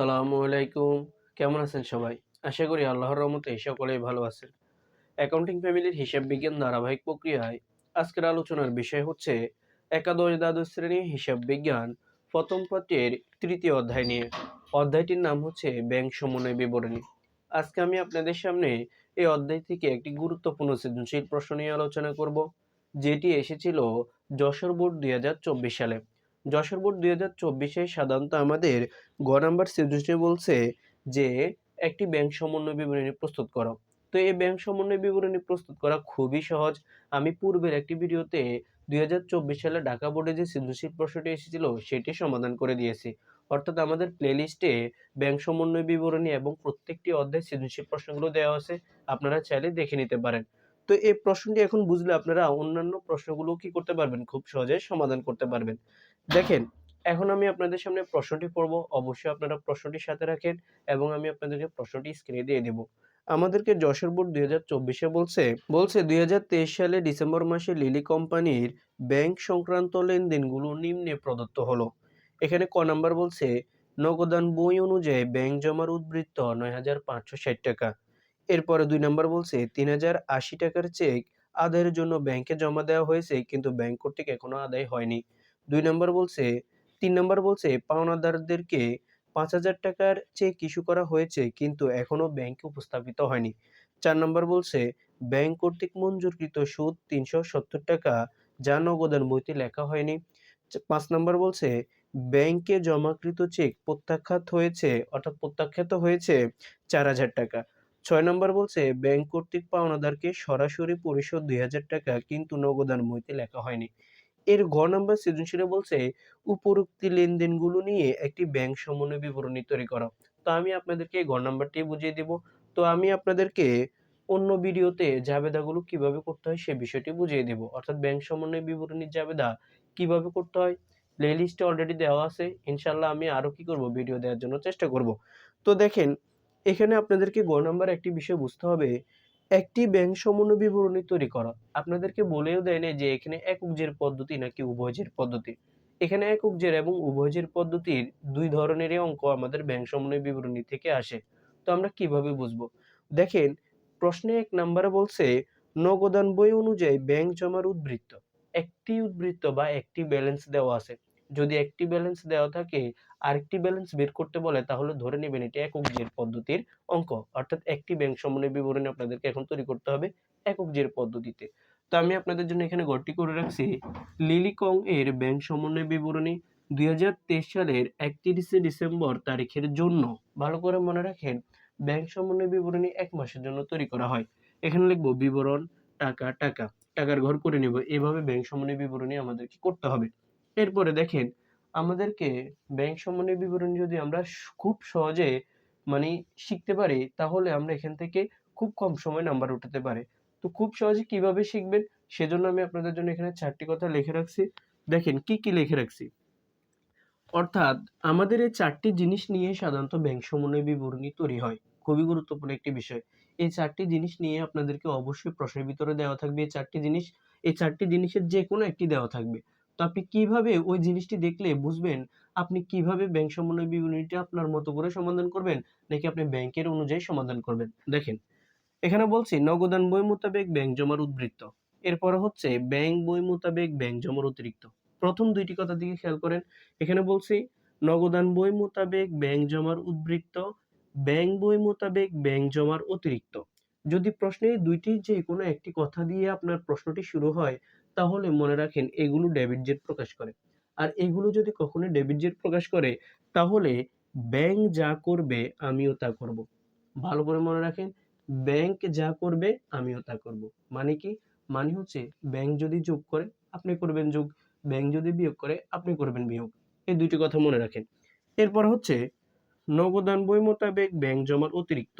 আসসালামু আলাইকুম। কেমন আছেন সবাই? আশা করি আল্লাহর রহমতে সকলেই ভালো আছেন। অ্যাকাউন্টিং ফ্যামিলির হিসাব বিজ্ঞান ধারাবাহিক প্রক্রিয়ায় আজকের আলোচনার বিষয় হচ্ছে একাদশ দ্বাদশ শ্রেণি হিসাব বিজ্ঞান প্রথম পত্রের তৃতীয় অধ্যায় নিয়ে। অধ্যায়টির নাম হচ্ছে ব্যাংক সমন্বয় বিবরণী। আজকে আমি আপনাদের সামনে এই অধ্যায় থেকে একটি গুরুত্বপূর্ণ সৃজনশীল প্রশ্ন নিয়ে আলোচনা করব, যেটি এসেছিল যশোর বোর্ড দুই হাজার চব্বিশ সালে। যশোর বোর্ড দুই হাজার চব্বিশে সাধারণত আমাদের গ নাম্বার সৃজনশীল বলছে যে, একটি ব্যাংক সমন্বয় বিবরণী প্রস্তুত করো। তো এই ব্যাংক সমন্বয় বিবরণী প্রস্তুত করা খুবই সহজ। আমি পূর্বের একটি ভিডিওতে দুই হাজার চব্বিশ সালে ঢাকা বোর্ডে যে সৃজনশীল প্রশ্নটি এসেছিল, সেটি সমাধান করে দিয়েছি। অর্থাৎ আমাদের প্লেলিস্টে ব্যাংক সমন্বয় বিবরণী এবং প্রত্যেকটি অধ্যায় সৃজনশীল প্রশ্নগুলো দেওয়া আছে, আপনারা চাইলে দেখে নিতে পারেন। তো এই প্রশ্নটি এখন বুঝলে আপনারা অন্যান্য প্রশ্নগুলো কি করতে পারবেন? খুব সহজে সমাধান করতে পারবেন। দেখেন, এখন আমি আপনাদের সামনে প্রশ্নটি পড়ব অবশ্যই আপনারা প্রশ্নটি সাথে রাখেন এবং আমি আপনাদেরকে প্রশ্নটি স্ক্রিনে দিয়ে দেব। আমাদেরকে যশোর বোর্ড দুই হাজার চব্বিশে বলছে বলছে দুই হাজার তেইশ সালে ডিসেম্বর মাসে লিলি কোম্পানির ব্যাংক সংক্রান্ত লেনদেনগুলো নিম্নে প্রদত্ত হলো। এখানে ক নাম্বার বলছে, নগদান বই অনুযায়ী ব্যাংক জমার উদ্বৃত্ত নয় হাজার পাঁচশো ষাট টাকা। এরপরে দুই নাম্বার বলছে, তিন হাজার আশি টাকার চেক আদায়ের জন্য ব্যাংকে জমা দেওয়া হয়েছে, কিন্তু ব্যাংক কর্তৃক এখনও আদায় হয়নি। দুই নম্বর বলছে, তিন নম্বর বলছে, পাওনাদারদেরকে পাঁচ হাজার টাকার চেক ইস্যু করা হয়েছে, কিন্তু এখনও ব্যাংকে উপস্থাপিত হয়নি। চার নম্বর বলছে, ব্যাংক কর্তৃক মঞ্জুরকৃত সুদ তিনশো সত্তর টাকা যা নগদান বইতে লেখা হয়নি। পাঁচ নম্বর বলছে, ব্যাংকে জমাকৃত চেক প্রত্যাখ্যাত হয়েছে, অর্থাৎ প্রত্যাখ্যাত হয়েছে চার হাজার টাকা। ছয় নম্বর বলছে, ব্যাংক কর্তৃক পাওনাদারকে সরাসরি পরিশোধ দুই হাজার টাকা, কিন্তু নগদান বইতে লেখা হয়নি। এর ঘ নাম্বার সৃজনশীলে বলছে, উপরোক্ত লেনদেনগুলো নিয়ে একটি ব্যাংক সমন্বয় বিবরণী তৈরি করা। তো আমি আপনাদেরকে ঘ নাম্বারটি বুঝিয়ে দেব। তো আমি আপনাদেরকে অন্য ভিডিওতে জাবেদাগুলো কীভাবে করতে হয় সে বিষয়টি বুঝিয়ে দেব। অর্থাৎ ব্যাংক সমন্বয় বিবরণীর জাবেদা কীভাবে করতে হয় প্লে লিস্টে অলরেডি দেওয়া আছে। ইনশাল্লাহ আমি আরও কি করব ভিডিও দেওয়ার জন্য চেষ্টা করব। তো দেখেন, এখানে আপনাদেরকে গ নাম্বার একটি বিষয় বুঝতে হবে। একটি ব্যাংক সমন্বয় বিবরণী তৈরি করা। আপনাদেরকে বলেও দেয় না যে এখানে একক জের পদ্ধতি নাকি উভয় জের পদ্ধতি। এখানে একক জের এবং উভয় জের পদ্ধতির দুই ধরনেরই অঙ্ক আমাদের ব্যাংক সমন্বয় বিবরণী থেকে আসে। তো আমরা কীভাবে বুঝব? দেখেন, প্রশ্নে এক নাম্বারে বলছে, নগদান বই অনুযায়ী ব্যাংক জমার উদ্বৃত্ত। একটি উদ্বৃত্ত বা একটি ব্যালেন্স দেওয়া আছে। যদি একটি ব্যালেন্স দেওয়া থাকে, আরেকটি ব্যালেন্স বের করতে বলে, তাহলে ধরে নেবেন এটি একক জের পদ্ধতির অঙ্ক। অর্থাৎ একটি ব্যাংক সমন্বয় বিবরণী আপনাদেরকে এখন তৈরি করতে হবে একক জের পদ্ধতিতে। তো আমি আপনাদের জন্য এখানে গড়টি করে রাখছি। লিলিকং এর ব্যাংক সমন্বয় বিবরণী দুই হাজার তেইশ সালের একত্রিশে ডিসেম্বর তারিখের জন্য। ভালো করে মনে রাখেন ব্যাংক সমন্বয় বিবরণী এক মাসের জন্য তৈরি করা হয়। এখানে লিখব বিবরণ, টাকা টাকা। টাকার ঘর করে নেব। এভাবে ব্যাংক সমন্বয় বিবরণী আমাদেরকে করতে হবে। এরপরে দেখেন, আমাদেরকে ব্যাংক সমন্বয় বিবরণী যদি আমরা খুব সহজে মানে শিখতে পারি, তাহলে আমরা এখান থেকে খুব কম সময় নাম্বার উঠাতে পারে। তো খুব সহজে কীভাবে শিখবেন? সেজন্য আমি আপনাদের জন্য এখানে চারটি কথা লিখে রাখছি। দেখেন, কি কি লিখে রাখছি? অর্থাৎ, আমাদের এই চারটি জিনিস নিয়ে সাধারণত ব্যাংক সমন্বয় বিবরণী তৈরি হয়। খুবই গুরুত্বপূর্ণ একটি বিষয়। এই চারটি জিনিস নিয়ে আপনাদেরকে অবশ্যই প্রশ্নের ভিতরে দেওয়া থাকবে। এই চারটি জিনিস, এই চারটি জিনিসের যে কোনো একটি দেওয়া থাকবে। তো আপনি কীভাবে ওই জিনিসটি দেখলে বুঝবেন আপনি কীভাবে ব্যাংক সমন্বয় বিবরণীটি আপনার মতো করে সমাধান করবেন, নাকি আপনি ব্যাংকের অনুযায়ী সমাধান করবেন? দেখেন, এখানে বলছি নগদান বই মোতাবেক ব্যাংক জমার উদ্বৃত্ত। এরপরে হচ্ছে ব্যাংক বই মোতাবেক ব্যাংক জমার অতিরিক্ত। প্রথম দুইটি কথা দিকে খেয়াল করেন। এখানে বলছি নগদান বই মোতাবেক ব্যাংক জমার উদ্বৃত্ত ব্যাংক বই মোতাবেক ব্যাংক জমার অতিরিক্ত। যদি প্রশ্নে দুইটি যে কোনো একটি কথা দিয়ে আপনার প্রশ্নটি শুরু হয় তাহলে মনে রাখেন এগুলো ডেবিট জেট প্রকাশ করে। আর এগুলো যদি কখনো ডেবিট জেট প্রকাশ করে, তাহলে ব্যাংক যা করবে আমিও তা করব। ভালো করে মনে রাখেন, ব্যাংক যা করবে আমিও তা করব। মানে কি? মানে হচ্ছে ব্যাংক যদি যোগ করে, আপনি করবেন যোগ। ব্যাংক যদি বিয়োগ করে, আপনি করবেন বিয়োগ। এই দুইটি কথা মনে রাখেন। এরপর হচ্ছে নগদান বই মোতাবেক ব্যাংক জমার অতিরিক্ত।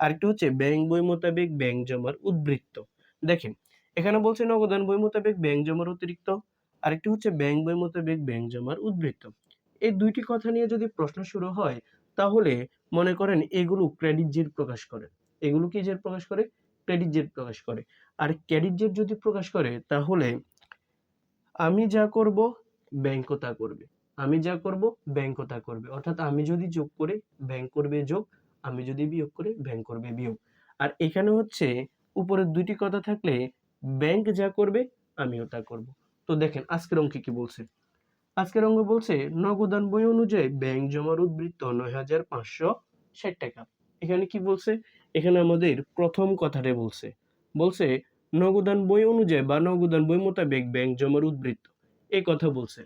আরেকটি হচ্ছে ব্যাংক বই মোতাবেক ব্যাংক জমার উদ্বৃত্ত। দেখেন এখানে বলছে নগদান বই মোতাবেক ব্যাংক জমার অতিরিক্ত, আরেকটি হচ্ছে ব্যাংক বই মোতাবেক ব্যাংক জমার উদ্বৃত্ত। এই দুইটি কথা নিয়ে যদি প্রশ্ন শুরু হয়, তাহলে মনে করেন এগুলো ক্রেডিট জেট প্রকাশ করে। এগুলো কি জেট প্রকাশ করে? ক্রেডিট জেট প্রকাশ করে। আর ক্রেডিট জেট যদি প্রকাশ করে, তাহলে আমি যা করব ব্যাংকও তা করবে। আমি যা করব ব্যাংকও তা করবে। অর্থাৎ আমি যদি যোগ করে, ব্যাংক করবে যোগ, আমি যদি বিয়োগ করে, ব্যাংক করবে বিয়োগ। আর এখানে হচ্ছে উপরের দুইটি কথা থাকলে ব্যাংক যা করবে আমিও তা করব। তো দেখেন, আজকের অঙ্কে কি বলছে? আজকের অঙ্ক বলছে নগদান বই অনুযায়ী ব্যাংক জমার উদ্বৃত্ত নয় হাজার পাঁচশো ষাট টাকা। এখানে কি বলছে? এখানে আমাদের প্রথম কথাটা বলছে। বলছে নগদান বই অনুযায়ী বা নগদান বই মোতাবেক ব্যাংক জমার উদ্বৃত্ত। এই কথা বলছে।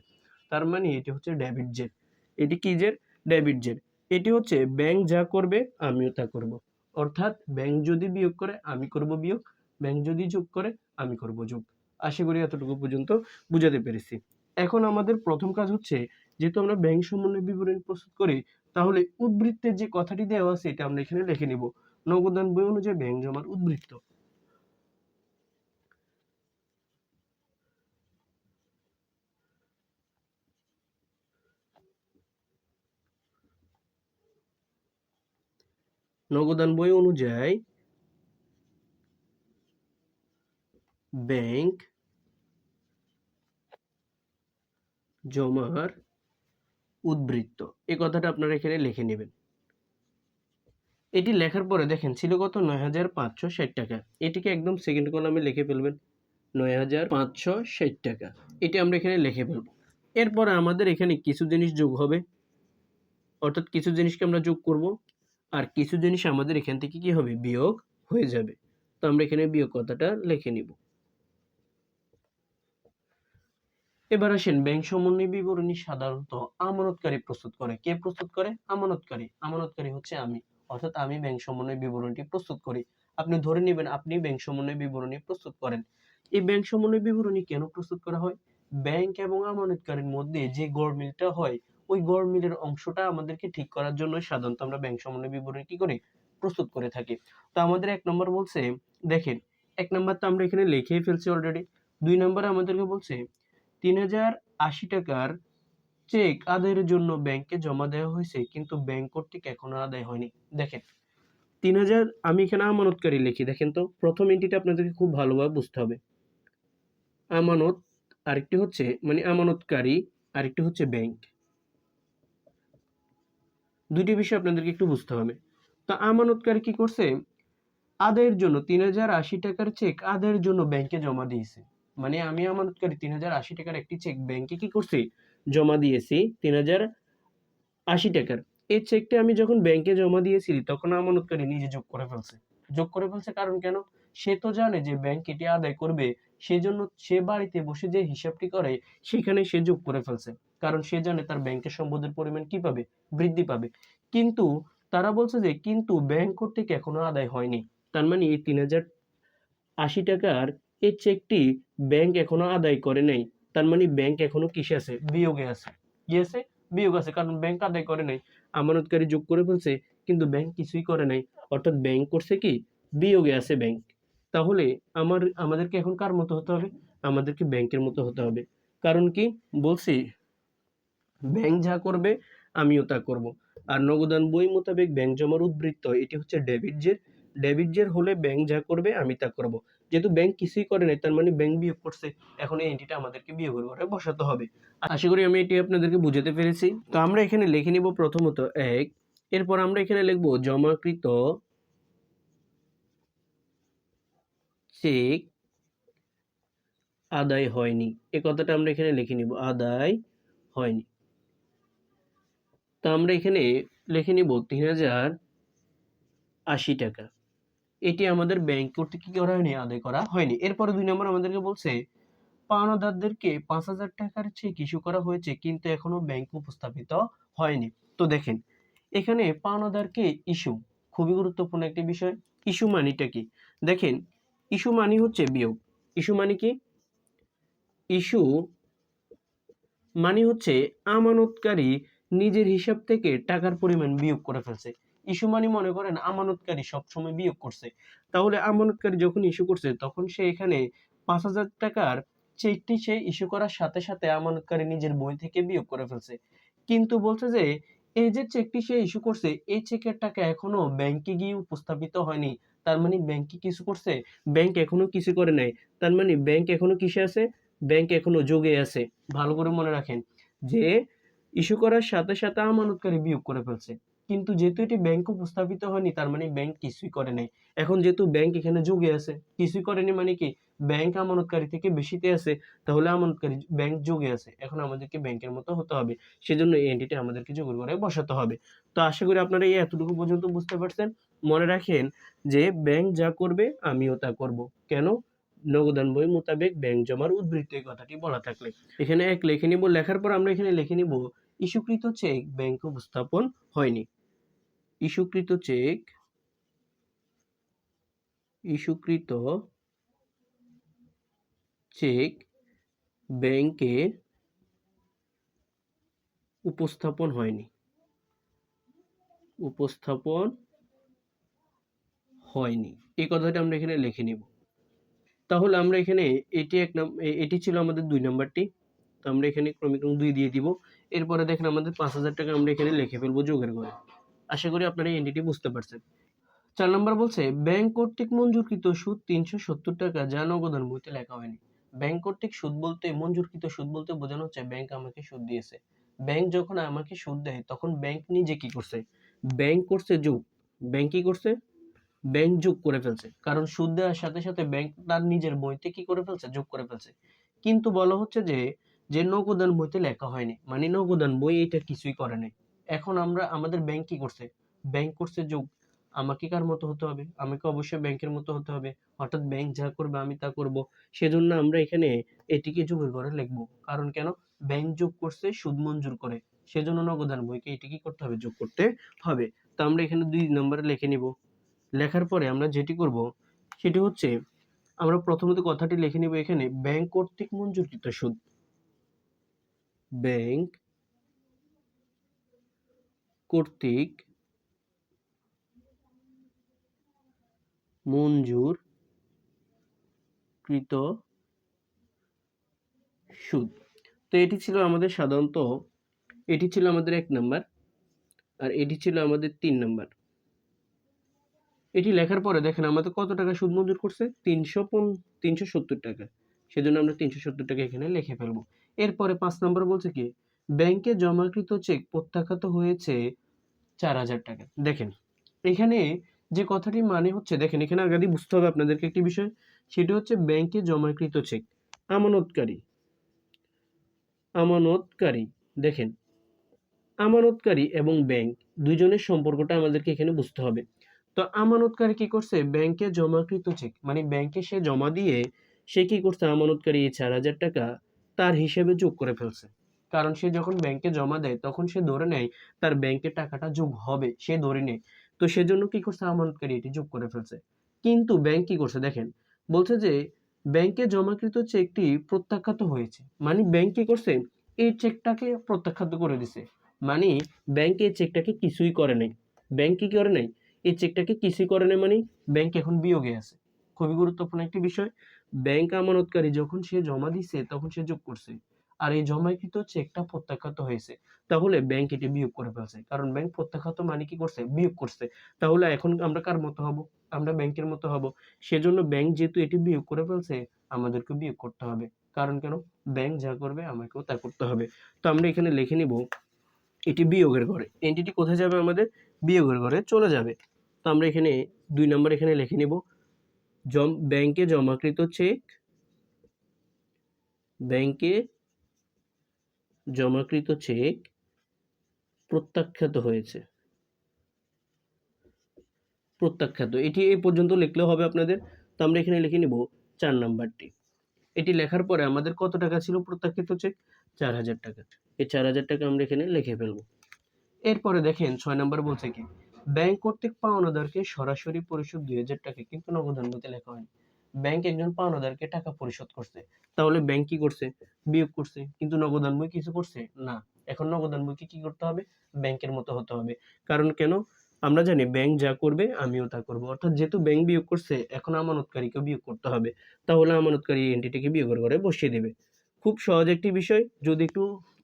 তার মানে এটি হচ্ছে ডেবিট জেড এটি কি জেড ডেবিট জেড এটি হচ্ছে ব্যাংক যা করবে, আমিও তা করব। অর্থাৎ ব্যাংক যদি বিয়োগ করে, আমি করব বিয়োগ। ব্যাংক যদি যোগ করে আমি করব যোগ। আশা করি এতটুকু পর্যন্ত বুঝাতে পেরেছি। এখন আমাদের প্রথম কাজ হচ্ছে, যেহেতু আমরা ব্যাংক সমন্বয় বিবরণী প্রস্তুত করি, তাহলে উদ্বৃত্তের যে কথাটি দেওয়া আছে, এটা আমরা এখানে লিখে নিব। নগদান বই অনুযায়ী ব্যাংক জমার উদ্বৃত্ত। নগদান বই অনুযায়ী ব্যাংক, জমার উদ্বৃত্ত। এই কথাটা আপনারা এখানে লিখে নেবেন। এটি লেখার পরে দেখেন, ছিল কত? নয় হাজার পাঁচশো ষাট টাকা। এটিকে একদম সেকেন্ড কলামে লিখে ফেলবেন। নয় হাজার পাঁচশো ষাট টাকা। এটি আমরা এখানে লিখে ফেলব। এরপরে আমাদের এখানে কিছু জিনিস যোগ হবে। অর্থাৎ কিছু জিনিসকে আমরা যোগ করব। আর কিছু জিনিস আমাদের এখান থেকে কি হবে? বিয়োগ হয়ে যাবে। তো আমরা এখানে বিয়োগ কথাটা লিখে নিব। এবার আসেন ব্যাংক সমন্বয় বিবরণী সাধারণত আমানতকারী প্রস্তুত করে। কে প্রস্তুত করে? আমানতকারী। আমানতকারী হচ্ছে আমি। অর্থাৎ আমি ব্যাংক সমন্বয় বিবরণীটি প্রস্তুত করি। আপনি ধরে নেবেন আপনি ব্যাংক সমন্বয় বিবরণী প্রস্তুত করেন। এই ব্যাংক সমন্বয় বিবরণী কেন প্রস্তুত করা হয়? ব্যাংক এবং আমানতকারীর মধ্যে যে গড়মিলটা হয়, ওই গড়মিলের অংশটা আমাদেরকে ঠিক করার জন্য সাধারণত আমরা ব্যাংক সমন্বয় বিবরণী কি করি? প্রস্তুত করে থাকি। তো আমাদের এক নম্বর বলছে, দেখেন, এক নম্বর তো আমরা এখানে লিখেই ফেলছি অলরেডি দুই নম্বরে আমাদেরকে বলছে তিন হাজার আশি টাকার চেক আদায়ের জন্য ব্যাংকে জমা দেওয়া হয়েছে, কিন্তু ব্যাংক কর্তৃক এখনও আদায় হয়নি। দেখেন, তিন হাজার, আমি এখানে আমানতকারী লিখি, দেখেন তো, প্রথম এন্টিটা আপনাদেরকে খুব ভালোভাবে বুঝতে হবে। আমানত, আরেকটি হচ্ছে মানে আমানতকারী, আরেকটি হচ্ছে ব্যাংক দুইটি বিষয় আপনাদেরকে একটু বুঝতে হবে। তো আমানতকারী কি করছে? আদায়ের জন্য তিন হাজার আশি টাকার চেক আদায়ের জন্য ব্যাংকে জমা দিয়েছে। মানে আমি আমানতকারী তিন হাজার আশি টাকার একটি চেক ব্যাংকে কি করছি? জমা দিয়েছি তিন হাজার আশি টাকার। এই চেকটা আমি যখন ব্যাংকে জমা দিয়েছি, তখন আমানতকারী নিজে যোগ করে ফেলছে। যোগ করে ফেলছে কারণ কেন? সে তো জানে যে ব্যাংক এটি আদায় করবে, সেজন্য সে বাড়িতে বসে যে হিসাবটি করে, সেখানে সে যোগ করে ফেলছে। কারণ সে জানে তার ব্যাংকের সম্পদের পরিমাণ কি পাবে? বৃদ্ধি পাবে। কিন্তু তারা বলছে যে, কিন্তু ব্যাংক কর্তৃক এখনও আদায় হয়নি। তার মানে এই তিন হাজার আশি টাকার এই চেকটি ব্যাংক এখনও আদায় করে নাই। তার মানে ব্যাংক এখনও কিসে আছে? বিয়োগে আছে। কি আছে? বিয়োগ আছে, কারণ ব্যাংক আদায় করে নাই। আমানতকারী যোগ করে ফেলছে, কিন্তু ব্যাংক কিছুই করে নাই। অর্থাৎ ব্যাংক করছে কি? বিয়োগে আছে ব্যাংক তাহলে আমার, আমাদেরকে এখন কার মতো হতে হবে? আমাদেরকে ব্যাংকের মতো হতে হবে। কারণ কি? বলছি ব্যাংক যা করবে, আমিও তা করব। আর নগদান বই মোতাবেক ব্যাংক জমার উদ্বৃত্ত, এটি হচ্ছে ডেবিট জের ডেবিট জের হলে ব্যাংক যা করবে, আমি তা করব। যেহেতু ব্যাংক কিছুই করে নাই, তার মানে ব্যাংক বিয়োগ করছে, এখন এই এন্টিটা আমাদেরকে বিয়োগের ঘরে বসাতে হবে। আশা করি আমি এটি আপনাদেরকে বুঝাতে পেরেছি। তো আমরা এখানে লিখে নিব প্রথমত এক, এরপর আমরা এখানে লিখব জমাকৃত চেক আদায় হয়নি। এ কথাটা আমরা এখানে লিখে নিব, আদায় হয়নি। তো আমরা এখানে লিখে নিব তিন হাজার আশি টাকা। এটি আমাদের ব্যাংক কর্তৃক কি করা হয়নি? আদায় করা হয়নি। এরপরে দুই নম্বর আমাদেরকে বলছে, পাওনাদারদেরকে পাঁচ হাজার টাকার চেক ইস্যু করা হয়েছে, কিন্তু এখনও ব্যাংক উপস্থাপিত হয়নি। তো দেখেন, এখানে পাওনাদারকে ইস্যু খুবই গুরুত্বপূর্ণ একটি বিষয়। ইস্যু মানিটা কি? দেখেন ইস্যু মানি হচ্ছে বিয়োগ। ইস্যু মানি কি? ইস্যু মানি হচ্ছে আমানতকারী নিজের হিসাব থেকে টাকার পরিমাণ বিয়োগ করে ফেলছে। ইস্যু মানি মনে করেন আমানতকারী সবসময় বিয়োগ করছে। তাহলে আমানতকারী যখন ইস্যু করছে, তখন সে এখানে পাঁচ হাজার টাকার চেকটি সে ইস্যু করার সাথে সাথে আমানতকারী নিজের বই থেকে বিয়োগ করে ফেলছে। কিন্তু বলছে যে, এই যে চেকটি সে ইস্যু করছে, এই চেকের টাকা এখনও ব্যাংকে গিয়ে উপস্থাপিত হয়নি। তার মানে ব্যাংকে কিছু করছে, ব্যাংক এখনও কিছু করে নাই। তার মানে ব্যাংক এখনও কিসে আছে? ব্যাংক এখনও যোগে আছে। ভালো করে মনে রাখেন যে ইস্যু করার সাথে সাথে আমানতকারী বিয়োগ করে ফেলছে। কিন্তু যেহেতু এটি ব্যাংক উপস্থাপিত হয়নি, তার মানে ব্যাংক কিছুই করে নাই। এখন যেহেতু ব্যাংক এখানে যোগে আছে, কিছুই করেনি মানে কি? ব্যাংক আমানতকারী থেকে বেশিতে আছে, তাহলে আমানতকারী ব্যাংক যোগে আছে। এখন আমাদেরকে ব্যাংকের মতো হতে হবে। সেজন্য এই এন্টিটি আমাদেরকে যোগের ঘরে বসাতে হবে। তো আশা করি আপনারা এই এতটুকু পর্যন্ত বুঝতে পারছেন। মনে রাখেন যে ব্যাংক যা করবে, আমিও তা করব। কেন? নগদান বই মোতাবেক ব্যাংক জমার উদ্বৃত্ত এই কথাটি বলা থাকলে। এখানে এক লিখে নিব, লেখার পর আমরা এখানে লিখে নিব, ইস্যুকৃত চেক ব্যাংক উপস্থাপন হয়নি। ইস্যুকৃত চেক ইস্যুকৃত চেক ব্যাংকে উপস্থাপন হয়নি। উপস্থাপন হয়নি। এই কথাটা আমরা এখানে লিখে নিব। তাহলে আমরা এখানে এটি এক নাম এটি ছিল আমাদের দুই নাম্বারটি। তো আমরা এখানে ক্রমিক রং দুই দিয়ে দিব। এরপরে দেখেন আমাদের পাঁচ হাজার টাকা আমরা এখানে লিখে ফেলব যোগের ঘরে। আশা করি আপনারা এই এন্টিটি বুঝতে পারছেন। চার নম্বর বলছে ব্যাংক কর্তৃক মঞ্জুরকৃত সুদ তিনশো সত্তর টাকা, যা নগদান বইতে লেখা হয়নি। ব্যাংক কর্তৃক সুদ বলতে, মঞ্জুরকৃত সুদ বলতে বোঝানো হচ্ছে ব্যাংক আমাকে সুদ দিয়েছে। ব্যাংক যখন আমাকে সুদ দেয়, তখন ব্যাংক নিজে কি করছে? ব্যাংক করছে যোগ। ব্যাংক কি করছে? ব্যাংক যোগ করে ফেলছে। কারণ সুদ দেওয়ার সাথে সাথে ব্যাংক তার নিজের বইতে কি করে ফেলছে? যোগ করে ফেলছে। কিন্তু বলা হচ্ছে যে যে নগদান বইতে লেখা হয়নি মানে নগদান বই এটা কিছুই করে নাই। এখন আমরা আমাদের ব্যাংক কি করছে? ব্যাংক করছে যোগ আমাকে কার মতো হতে হবে? আমাকে অবশ্যই ব্যাংকের মতো হতে হবে। অর্থাৎ ব্যাংক যা করবে আমি তা করব। সেজন্য আমরা এখানে এটিকে যোগের ঘরে লিখব। কারণ কেন? ব্যাংক যোগ করছে সুদ মঞ্জুর করে। সেজন্য নগদান বইকে এটি কি করতে হবে? যোগ করতে হবে। তো আমরা এখানে দুই নম্বরে লিখে নিব। লেখার পরে আমরা যেটি করব, সেটি হচ্ছে আমরা প্রথমত কথাটি লিখে নিব এখানে ব্যাংক কর্তৃক মঞ্জুরকৃত সুদ। ব্যাংক কর্তৃক মঞ্জুর কৃত সুদ। তো এটি ছিল আমাদের সাধারণত, এটি ছিল আমাদের এক নাম্বার আর এটি ছিল আমাদের তিন নাম্বার। এটি লেখার পরে দেখেন আমাদের কত টাকা সুদ মঞ্জুর করছে? তিনশো তিনশো সত্তর টাকা। সেজন্য আমরা তিনশো সত্তর টাকা এখানে লিখে ফেলব। এরপরে পাঁচ নম্বর বলছে কি? ব্যাংকে জমাকৃত চেক প্রত্যাখ্যাত হয়েছে চার হাজার টাকা। দেখেন, এখানে যে কথাটি মানে হচ্ছে, দেখেন, এখানে আগে বুঝতে হবে আপনাদেরকে একটি বিষয়, সেটি হচ্ছে ব্যাংকে জমাকৃত চেক। আমানতকারী আমানতকারী, দেখেন, আমানতকারী এবং ব্যাংক দুইজনের সম্পর্কটা আমাদেরকে এখানে বুঝতে হবে। তো আমানতকারী কি করছে? ব্যাংকে জমাকৃত চেক মানে ব্যাংকে সে জমা দিয়ে সে কি করছে? আমানতকারী এই চার হাজার টাকা তার হিসেবে যোগ করে ফেলছে। কারণ সে যখন ব্যাংকে জমা দেয়, তখন সে ধরে নেয় তার ব্যাংকে টাকাটা যোগ হবে, সে ধরে নেয়। তো সেজন্য কি করছে? আমানতকারী এটি যোগ করে ফেলছে। কিন্তু ব্যাংক কি করছে? দেখেন, বলছে যে ব্যাংকে জমাকৃত চেকটি প্রত্যাখ্যাত হয়েছে। মানে ব্যাংক কি করছে? এই চেকটাকে প্রত্যাখ্যাত করে দিছে। মানে ব্যাংক এই চেকটাকে কিছুই করে নাই। ব্যাংক কি করে নাই? এই চেকটাকে কিছুই করে নাই মানে ব্যাংক এখন বিয়োগে আছে। খুবই গুরুত্বপূর্ণ একটি বিষয়। ব্যাংক আমানতকারী যখন সে জমা দিছে, তখন সে যোগ করছে। আর এই জমাকৃত চেকটা প্রত্যাখ্যাত হয়েছে। তাহলে ব্যাংক এটি বিয়োগ করে ফেলছে। কারণ ব্যাংক প্রত্যাখ্যাত মানে কি করছে? বিয়োগ করছে। তাহলে এখন আমরা কার মতো হব? আমরা ব্যাংকের মতো হব। সেজন্য ব্যাংক যেহেতু এটি বিয়োগ করে ফেলছে, আমাদেরকে বিয়োগ করতে হবে। কারণ কেন? ব্যাংক যা করবে, আমাকেও তা করতে হবে। তো আমরা এখানে লিখে নিব, এটি বিয়োগের ঘরে। এন্টিটি কোথায় যাবে আমাদের? বিয়োগের ঘরে চলে যাবে। তো আমরা এখানে দুই নম্বর এখানে লিখে নিব। জম ব্যাংকে জমাকৃত চেক ব্যাংকে জমাকৃত চেক প্রত্যাখ্যাত হয়েছে। প্রত্যাখ্যাত। এটি এই পর্যন্ত লিখলেও হবে আপনাদের। তো আমরা এখানে লিখে নিব চার নাম্বারটি। এটি লেখার পরে আমাদের কত টাকা ছিল প্রত্যাখ্যাত চেক? চার হাজার টাকা। এই চার হাজার টাকা আমরা এখানে লিখে ফেলব। এরপরে দেখেন, ছয় নম্বর বলছে কি? ব্যাংক কর্তৃক পাওনাদারকে সরাসরি পরিশোধ দুই হাজার টাকা, কিন্তু নগদান বইতে লেখা হয়নি। ব্যাংক একজন পাওনাদারকে টাকা পরিশোধ করছে। তাহলে ব্যাংক কি করছে? বিয়োগ করছে। কিন্তু নগদান বই কিছু করছে? না। এখন নগদান বইকে কি করতে হবে? ব্যাংকের মতো হতে হবে। কারণ কেন? আমরা জানি ব্যাংক যা করবে, আমিও তা করব। অর্থাৎ যেহেতু ব্যাংক বিয়োগ করছে, এখন আমানতকারীকে বিয়োগ করতে হবে। তাহলে আমানতকারী এন্টিটিকে বিয়োগের ঘরে বসিয়ে দেবে। খুব সহজ একটি বিষয়। যদি একটু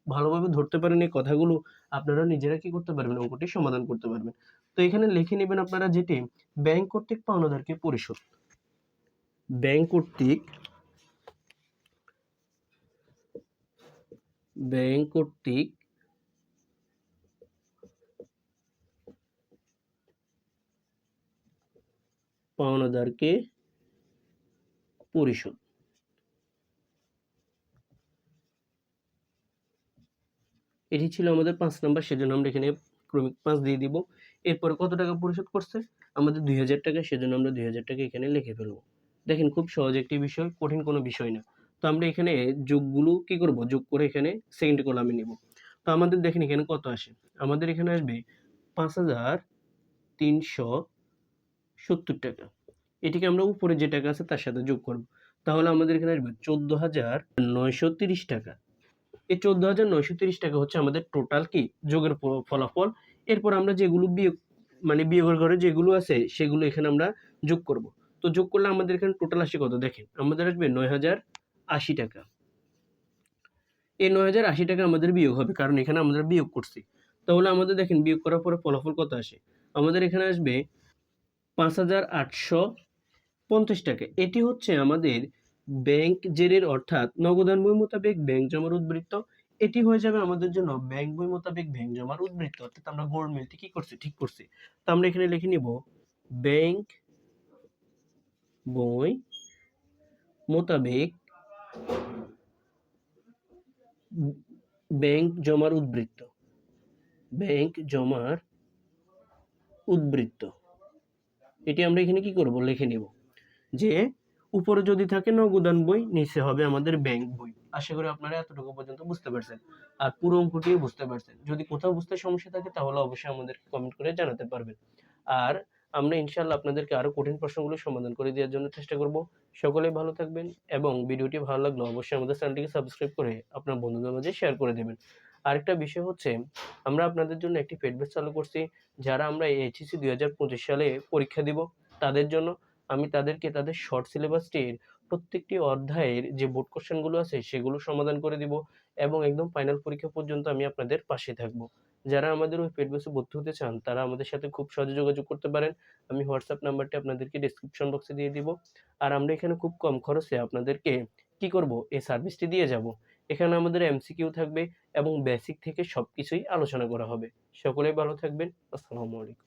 ভালোভাবে ধরতে পারেন এই কথাগুলো, আপনারা নিজেরা কি করতে পারবেন? অঙ্কটি সমাধান করতে পারবেন। তো এখানে লিখে নেবেন আপনারা যেটি ব্যাংক কর্তৃক পাওনাদারকে পরিশোধ। ব্যাংক কর্তৃক ব্যাংক কর্তৃক পাওনাদারকে পরিশোধ। এটি ছিল আমাদের পাঁচ নাম্বার, সেজন্য আমরা এখানে ক্রমিক পাঁচ দিয়ে দিব। এরপরে কত টাকা পরিশোধ করছে? আমাদের দুই হাজার টাকা, সেজন্য আমরা দুই হাজার টাকা এখানে লিখে ফেলব। দেখেন খুব সহজ একটি বিষয়, কঠিন কোনো বিষয় না। তো আমরা এখানে যোগগুলো কি করব? যোগ করে এখানে সেকেন্ড কলামে নিব। তো আমাদের দেখেন এখানে কত আসে? আমাদের এখানে আসবে পাঁচ হাজার তিনশো সত্তর টাকা। এটিকে আমরা উপরে যে টাকা আছে তার সাথে যোগ করব। তাহলে আমাদের এখানে আসবে চোদ্দ হাজার নয়শো তিরিশ টাকা। এই চোদ্দ হাজার নয়শো তিরিশ টাকা হচ্ছে আমাদের টোটাল কি? যোগের ফলাফল। এরপর আমরা যেগুলো বিয়োগ মানে বিয়োগের ঘরে যেগুলো আছে সেগুলো এখানে আমরা যোগ করব। তো যোগ করলে আমাদের এখানে টোটাল আসে কত? দেখেন, আমাদের আসবে নয় হাজার আশি টাকা। এই নয় হাজার আশি টাকা আমাদের বিয়োগ হবে, কারণ এখানে আমরা বিয়োগ করছি। তাহলে আমাদের দেখেন, বিয়োগ করার পরে ফলাফল কত আসে? আমাদের এখানে আসবে পাঁচ হাজার আটশো পঞ্চাশ টাকা। এটি হচ্ছে আমাদের ব্যাংক জেরের, অর্থাৎ নগদান বই মোতাবেক ব্যাংক জমার উদ্বৃত্ত। এটি হয়ে যাবে আমাদের জন্য ব্যাংক বই মোতাবেক ব্যাংক জমার উদ্বৃত্ত। অর্থাৎ আমরা গোল্ড মিলটি কি করছি? ঠিক করছি। তো আমরা এখানে লিখে নিব, ব্যাংক বই মোতাবেক ব্যাংক জমার উদ্বৃত্ত। ব্যাংক জমার উদ্বৃত্ত। এটি আমরা এখানে কি করব? লিখে নিব যে, উপরে যদি থাকে নগদান বই, নিচে হবে আমাদের ব্যাংক বই। আশা করি আপনারা এতটুকু পর্যন্ত বুঝতে পারছেন। আর পুরো অঙ্কটিও বুঝতে পারছেন। যদি কোথাও বুঝতে সমস্যা থাকে, তাহলে অবশ্যই আমাদেরকে কমেন্ট করে জানাতে পারবেন। আর আমরা ইনশাল্লাহ আপনাদেরকে আরও কঠিন প্রশ্নগুলো সমাধান করে দেওয়ার জন্য চেষ্টা করব। সকলে ভালো থাকবেন এবং ভিডিওটি ভালো লাগলে অবশ্যই আমাদের চ্যানেলটিকে সাবস্ক্রাইব করে আপনার বন্ধুদের মাঝে শেয়ার করে দেবেন। আরেকটা বিষয় হচ্ছে, আমরা আপনাদের জন্য একটি পেড ব্যাচ চালু করছি, যারা আমরা এইচএসসি দুই হাজার পঁচিশ সালে পরীক্ষা দিব তাদের জন্য। আমি তাদেরকে তাদের শর্ট সিলেবাসটির প্রত্যেকটি অধ্যায়ের যে বোর্ড কোশ্চেনগুলো আছে সেগুলো সমাধান করে দিব এবং একদম ফাইনাল পরীক্ষা পর্যন্ত আমি আপনাদের পাশে থাকব। যারা আমাদের ওই পেড বেসে ভর্তি হতে চান, তারা আমাদের সাথে খুব সহজে যোগাযোগ করতে পারেন। আমি হোয়াটসঅ্যাপ নাম্বারটি আপনাদেরকে ডিসক্রিপশন বক্সে দিয়ে দিব। আর আমরা এখানে খুব কম খরচে আপনাদেরকে কি করব? এই সার্ভিসটি দিয়ে যাব। এখানে আমাদের এমসিকিউ থাকবে এবং বেসিক থেকে সব কিছুই আলোচনা করা হবে। সকলেই ভালো থাকবেন। আসসালামু আলাইকুম।